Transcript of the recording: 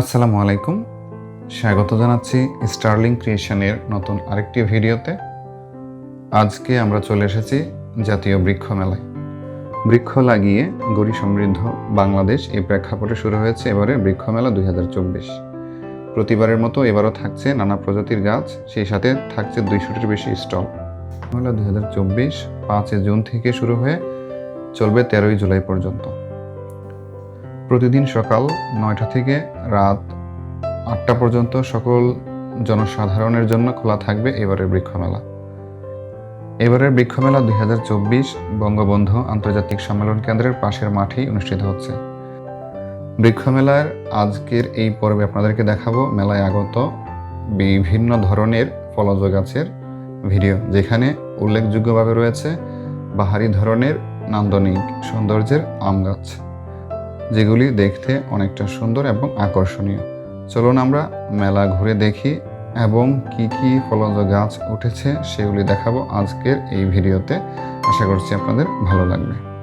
আসসালামু আলাইকুম। স্বাগত জানাচ্ছি স্টার্লিং ক্রিয়েশনের নতুন আরেকটি ভিডিওতে। আজকে আমরা চলে এসেছি জাতীয় বৃক্ষ মেলায়। বৃক্ষ লাগিয়ে গড়ি সমৃদ্ধ বাংলাদেশ এই প্রেক্ষাপটে শুরু হয়েছে এবারে বৃক্ষ মেলা দুই হাজার চব্বিশ। প্রতিবারের মতো এবারও থাকছে নানা প্রজাতির গাছ, সেই সাথে থাকছে দুইশোটির বেশি স্টল। মেলা দুই হাজার চব্বিশ জুন থেকে শুরু হয়ে চলবে তেরোই জুলাই পর্যন্ত। প্রতিদিন সকাল নয়টা থেকে রাত আটটা পর্যন্ত সকল জনসাধারণের জন্য খোলা থাকবে এবারের বৃক্ষমেলা। এবারের বৃক্ষমেলা দুই হাজার চব্বিশ বঙ্গবন্ধু আন্তর্জাতিক সম্মেলন কেন্দ্রের পাশের মাঠেই অনুষ্ঠিত হচ্ছে। বৃক্ষমেলার আজকের এই পর্বে আপনাদেরকে দেখাবো মেলায় আগত বিভিন্ন ধরনের ফলজ গাছের ভিডিও, যেখানে উল্লেখযোগ্যভাবে রয়েছে বাহারি ধরনের নান্দনিক সৌন্দর্যের আম গাছ। যেগুলি দেখতে অনেকটা সুন্দর এবং আকর্ষণীয়। চলুন আমরা মেলা ঘুরে দেখি এবং কি কি ফলজ গাছ উঠেছে, সেগুলি দেখাবো আজকের এই ভিডিওতে। আশা করছি আপনাদের ভালো লাগবে।